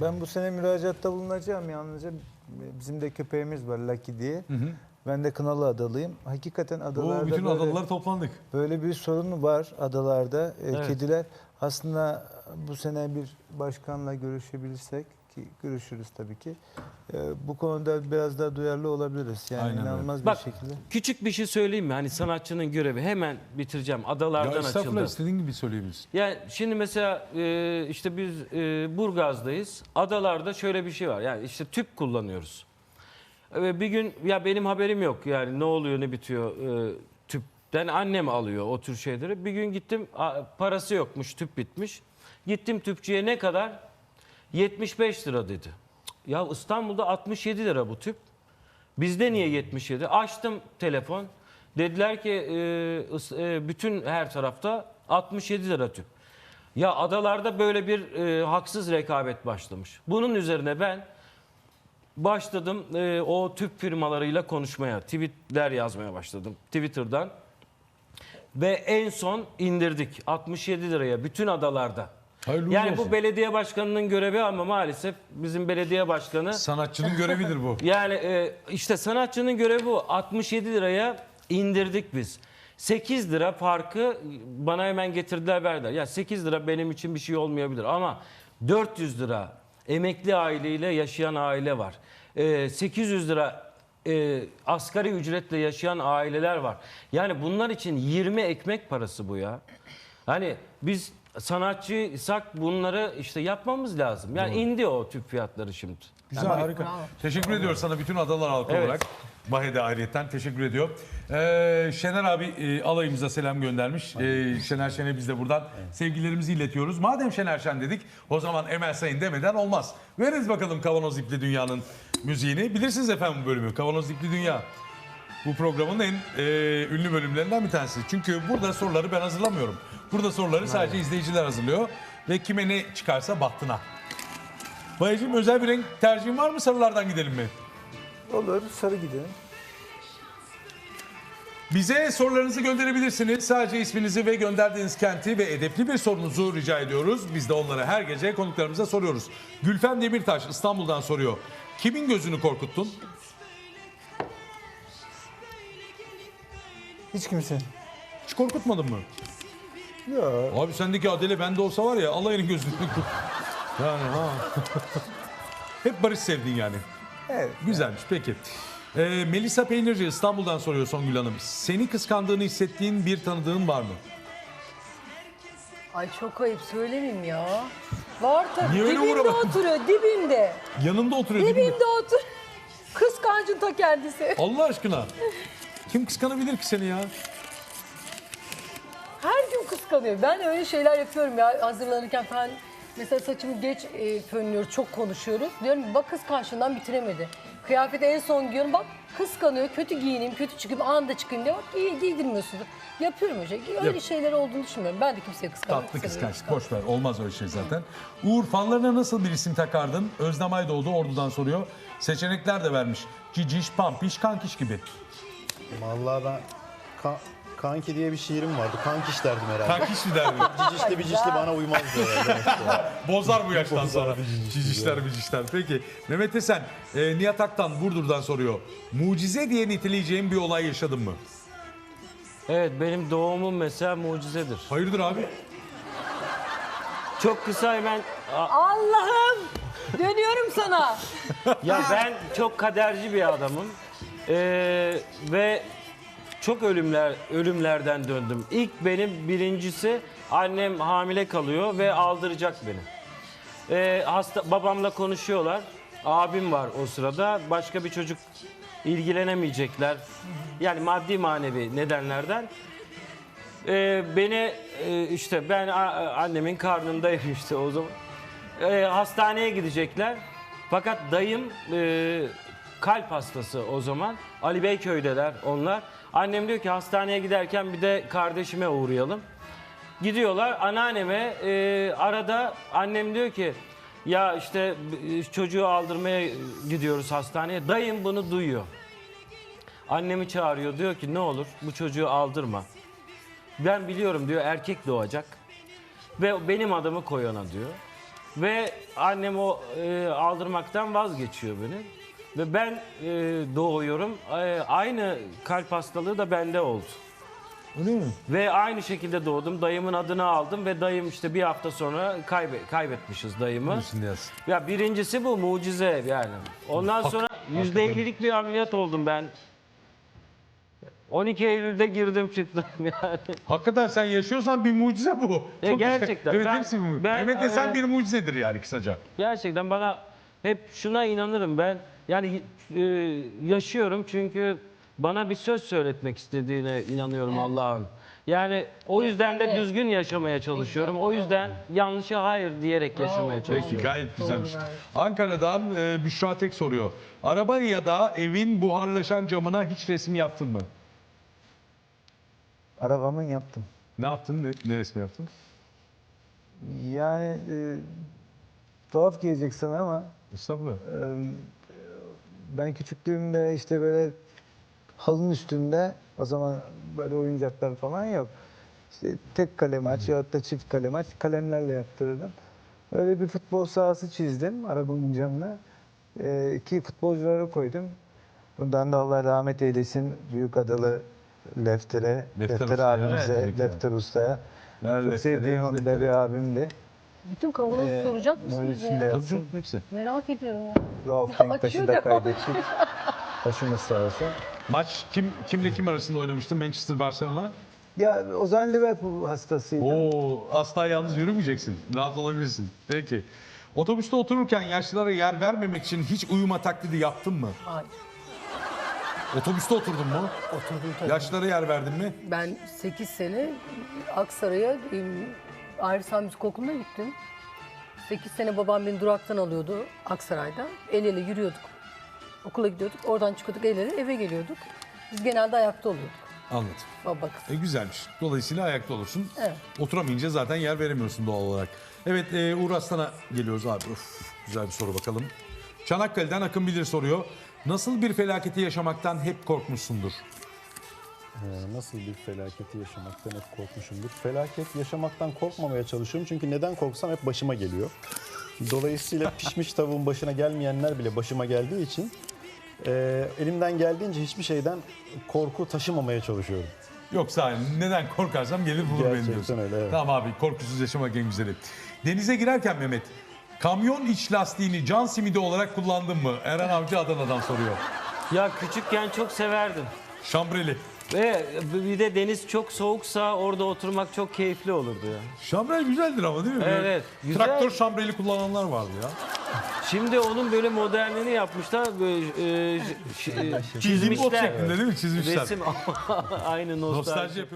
Ben bu sene müracaatta bulunacağım yalnızca bizim de köpeğimiz var Lucky diye. Ben de Kınalı adalıyım. Hakikaten adalarda Oo, bütün böyle, adalılar toplandık. böyle bir sorun var adalarda. Ee, Evet. Kediler aslında bu sene bir başkanla görüşebilirsek ki görüşürüz tabii ki. Ee, bu konuda biraz daha duyarlı olabiliriz. Yani Aynen öyle. inanılmaz Bak bir şekilde. küçük bir şey söyleyeyim mi? Hani sanatçının görevi hemen bitireceğim. Ya Adalardan estağfurullah açıldı. istediğin gibi söyleyebilirsin. Yani şimdi mesela e, işte biz e, Burgaz'dayız. Adalarda şöyle bir şey var. Yani işte tüp kullanıyoruz. Ve bir gün ya benim haberim yok yani ne oluyor ne bitiyor e, tüpten annem alıyor o tür şeyleri. Bir gün gittim a, parası yokmuş tüp bitmiş. Gittim tüpçüye ne kadar? 75 lira dedi. Ya İstanbul'da 67 lira bu tüp. Bizde niye 77? Açtım telefon. Dediler ki e, e, bütün her tarafta 67 lira tüp. Ya adalarda böyle bir e, haksız rekabet başlamış. Bunun üzerine ben başladım e, o tüp firmalarıyla konuşmaya, tweetler yazmaya başladım Twitter'dan. Ve en son indirdik 67 liraya bütün adalarda. Hayırlı yani olsun. bu belediye başkanının görevi ama maalesef bizim belediye başkanı Sanatçının görevidir bu. yani e, işte sanatçının görevi bu. 67 liraya indirdik biz. 8 lira farkı bana hemen getirdiler verdiler. Ya 8 lira benim için bir şey olmayabilir ama 400 lira emekli aileyle yaşayan aile var. E, 800 lira e, asgari ücretle yaşayan aileler var. Yani bunlar için 20 ekmek parası bu ya. Hani biz sanatçıysak bunları işte yapmamız lazım. Yani indi o tüp fiyatları şimdi. Güzel harika. Teşekkür ediyoruz sana bütün adalar halkı Evet. olarak. Bahede ayrıyetten teşekkür ediyor. Ee, Şener abi e, alayımıza selam göndermiş. Ee, Şener Şen'e biz de buradan sevgilerimizi iletiyoruz. Madem Şener Şen dedik o zaman Emel Sayın demeden olmaz. Veririz bakalım Kavanoz İpli Dünya'nın müziğini. Bilirsiniz efendim bu bölümü Kavanoz İpli Dünya. Bu programın en e, ünlü bölümlerinden bir tanesi. Çünkü burada soruları ben hazırlamıyorum. Burada soruları sadece izleyiciler hazırlıyor. Ve kime ne çıkarsa bahtına. Bayacığım özel bir renk tercihin var mı sarılardan gidelim mi? Olur sarı gidelim. Bize sorularınızı gönderebilirsiniz. Sadece isminizi ve gönderdiğiniz kenti ve edepli bir sorunuzu rica ediyoruz. Biz de onları her gece konuklarımıza soruyoruz. Gülfem Demirtaş İstanbul'dan soruyor. Kimin gözünü korkuttun? Hiç kimse. Hiç korkutmadın mı? Ya Abi sendeki Adele bende olsa var ya alayının gözünü. Yani ha. Hep barış sevdin yani. evet. Güzelmiş peki. Ee, Melisa Peynirci İstanbul'dan soruyor Songül Hanım. Seni kıskandığını hissettiğin bir tanıdığın var mı? Ay çok ayıp söylemeyeyim ya. Var tabii. Niye öyle dibimde uğramadın? oturuyor, dibimde. Yanında oturuyor değil mi? Dibimde otur. Kıskancın ta kendisi. Allah aşkına. Kim kıskanabilir ki seni ya? Her gün kıskanıyor. Ben öyle şeyler yapıyorum ya hazırlanırken falan. Mesela saçımı geç e, fönlüyoruz, çok konuşuyoruz. Diyorum ki, bak kız karşından bitiremedi. Kıyafeti en son giyiyorum, bak kıskanıyor, kötü giyineyim, kötü çıkayım, anında çıkayım diye. Bak giy, giydirmiyorsun. Yapıyorum öyle şey. Öyle Yap. şeyler olduğunu düşünmüyorum. Ben de kimseye kıskanmıyorum. Tatlı Seviyorum, kıskançlık. Boş ver. Olmaz öyle şey zaten. Uğur fanlarına nasıl bir isim takardın? Özlem Aydoğdu Ordu'dan soruyor. Seçenekler de vermiş. Ciciş, Pampiş, Kankiş gibi. Vallahi ben Ka- Kanki diye bir şiirim vardı. Kankiş derdim herhalde. Kankiş mi derdi? Cicişli bicişli bana uymazdı herhalde. Bozar bu yaştan sonra. Cicişler bicişler. Peki. Mehmet Esen, e, Nihat Aktan Burdur'dan soruyor. Mucize diye niteleyeceğim bir olay yaşadın mı? Evet benim doğumum mesela mucizedir. Hayırdır abi? Çok kısa hemen Allah'ım! Dönüyorum sana. ya ben çok kaderci bir adamım. Ee, ve çok ölümler ölümlerden döndüm. İlk benim birincisi annem hamile kalıyor ve aldıracak beni. Ee, hasta babamla konuşuyorlar. Abim var o sırada. Başka bir çocuk ilgilenemeyecekler. Yani maddi manevi nedenlerden. Ee, beni e, işte ben annemin karnındayım işte o zaman. Ee, hastaneye gidecekler. Fakat dayım e, kalp hastası o zaman. Ali Beyköy'deler onlar. Annem diyor ki hastaneye giderken bir de kardeşime uğrayalım. Gidiyorlar anneanneme e, arada annem diyor ki ya işte e, çocuğu aldırmaya gidiyoruz hastaneye. Dayım bunu duyuyor. Annemi çağırıyor diyor ki ne olur bu çocuğu aldırma. Ben biliyorum diyor erkek doğacak. Ve benim adımı koy ona diyor. Ve annem o e, aldırmaktan vazgeçiyor beni. Ve ben e, doğuyorum. E, aynı kalp hastalığı da bende oldu. Öyle mi? Ve aynı şekilde doğdum. Dayımın adını aldım ve dayım işte bir hafta sonra kaybe kaybetmişiz dayımı. Şimdi yazsın. Ya birincisi bu mucize yani. Ondan sonra yüzde ellilik bir ameliyat oldum ben. 12 Eylül'de girdim çıktım yani. Hakikaten sen yaşıyorsan bir mucize bu. Çok gerçekten. Evet, Ben- hepsi bir mucize. ben- Mehmet de sen e, bir mucizedir yani kısaca. Gerçekten bana hep şuna inanırım ben. Yani e, yaşıyorum çünkü bana bir söz söyletmek istediğine inanıyorum Allah'ın. Yani o yüzden de düzgün yaşamaya çalışıyorum. O yüzden yanlışa hayır diyerek yaşamaya çalışıyorum. Peki gayet güzelmiş. Ankara'dan e, Büşra Tek soruyor. Araba ya da evin buharlaşan camına hiç resim yaptın mı? Arabamın yaptım. Ne yaptın? Ne, ne resmi yaptın? Yani e, tuhaf gelecek sana ama Estağfurullah. e, ben küçüklüğümde işte böyle halının üstünde o zaman böyle oyuncaklar falan yok. İşte tek kalem aç ya da çift kalem aç kalemlerle yaptırırdım. Öyle bir futbol sahası çizdim arabamın camına. E, iki futbolcuları koydum. Bundan da Allah rahmet eylesin Büyük Adalı Lefter'e, Lefter Lefter, abimize. Lefter Usta'ya. Çok sevdiğim de bir abimdi. Bütün kavanozu Ee, soracak mısınız ya? yaptım. Hepsi. Merak ediyorum. ya. Rauf Açıyor da kaybettik. Başımız sağ olsun. Maç kim kimle kim arasında oynamıştın? Manchester Barcelona. Ya Ozan Liverpool hastasıydı. Oo, asla yalnız yürümeyeceksin. Rahat olabilirsin. Peki. Otobüste otururken yaşlılara yer vermemek için hiç uyuma taklidi yaptın mı? Hayır. Otobüste oturdun mu? Oturdum tabii. Yaşlara yer verdin mi? Ben 8 sene Aksaray'a Arif Sami Müzik Okulu'na gittim. 8 sene babam beni duraktan alıyordu Aksaray'dan. El ele yürüyorduk. Okula gidiyorduk. Oradan çıkıyorduk el ele eve geliyorduk. Biz genelde ayakta oluyorduk. Anladım. Baba kız. E güzelmiş. Dolayısıyla ayakta olursun. Evet. Oturamayınca zaten yer veremiyorsun doğal olarak. Evet e, Uğur Aslan'a geliyoruz abi. Of, güzel bir soru bakalım. Çanakkale'den Akın Bilir soruyor. Nasıl bir felaketi yaşamaktan hep korkmuşsundur? Ee, Nasıl bir felaketi yaşamaktan hep korkmuşumdur. Felaket yaşamaktan korkmamaya çalışıyorum çünkü neden korksam hep başıma geliyor. Dolayısıyla pişmiş tavuğun başına gelmeyenler bile başıma geldiği için e, elimden geldiğince hiçbir şeyden korku taşımamaya çalışıyorum. Yoksa neden korkarsam gelir bulur beni Gerçekten diyorsun. öyle, evet. Tamam abi korkusuz yaşamak en güzeli. Denize girerken Mehmet, kamyon iç lastiğini can simidi olarak kullandın mı? Eren Avcı Adana'dan soruyor. Ya küçükken çok severdim. Şambreli. Ve bir de deniz çok soğuksa orada oturmak çok keyifli olurdu ya. Şambrel güzeldir ama değil mi? Böyle Evet, güzel. Traktör şambreli kullananlar vardı ya. Şimdi onun böyle modernini yapmışlar. Böyle, e, ş- ş- e, Bot çizmişler. şeklinde değil mi? Çizmişler. Resim aynı nostalji. Nostalji yapıyoruz.